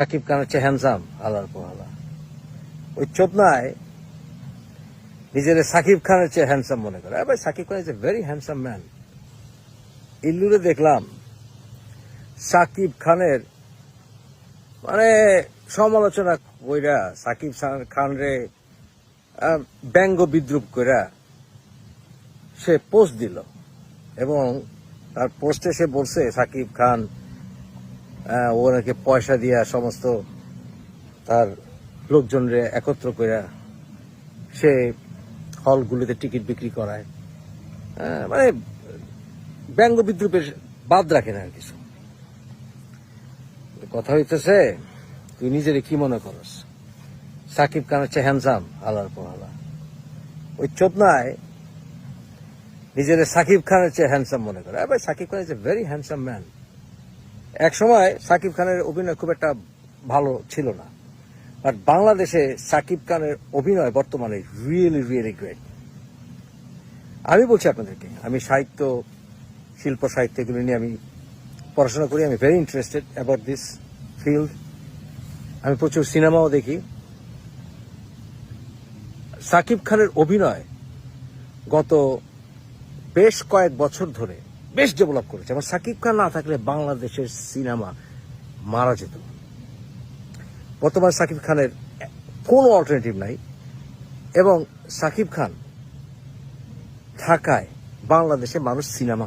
সাকিব খান হচ্ছে হ্যান্ডসাম আলার পোহালা ওই চোদনায় নিজের সাকিব খানের চেয়ে হ্যান্ডসাম মনে করে। ভাই, Shakib Khan is a very handsome man ইল্লুরে দেখলাম, সাকিব খানের মানে সমালোচনা কইরা, সাকিব খান রে ব্যঙ্গ বিদ্রুপ কইরা সে পোস্ট দিল। এবং তার পোস্টে সে বলছে, সাকিব খান আহ, ও পয়সা দিয়া সমস্ত তার লোকজনরে একত্র করে সে হলগুলিতে টিকিট বিক্রি করায়। মানে ব্যঙ্গ বিদ্রুপের বাদ রাখে না আর কিছু। কথা হইতেছে তুই নিজেরে কি মনে করস? সাকিব খান হচ্ছে হ্যান্ডসাম আলার পোহালা। ওই চোদনায় নিজের সাকিব খানের চেয়ে হ্যান্ডসাম মনে করে। Shakib Khan is a very handsome man এক সময় সাকিব খানের অভিনয় খুব একটা ভালো ছিল না। বাট বাংলাদেশে সাকিব খানের অভিনয় বর্তমানে রিয়েলি রিয়েলি গ্রেট আমি বলছি আপনাদেরকে, আমি সাহিত্য, শিল্প, সাহিত্য এগুলো নিয়ে আমি পড়াশোনা করি, আমি very interested about this field আমি প্রচুর সিনেমাও দেখি। সাকিব খানের অভিনয় গত বেশ কয়েক বছর ধরে বেশ ডেভেলপ করেছে। এবং সাকিব খান না থাকলে বাংলাদেশের সিনেমা মারা যেত। বর্তমান সাকিব খানের কোনো অল্টারনেটিভ নাই এবং সাকিব খান থাকায় বাংলাদেশে মানুষ সিনেমা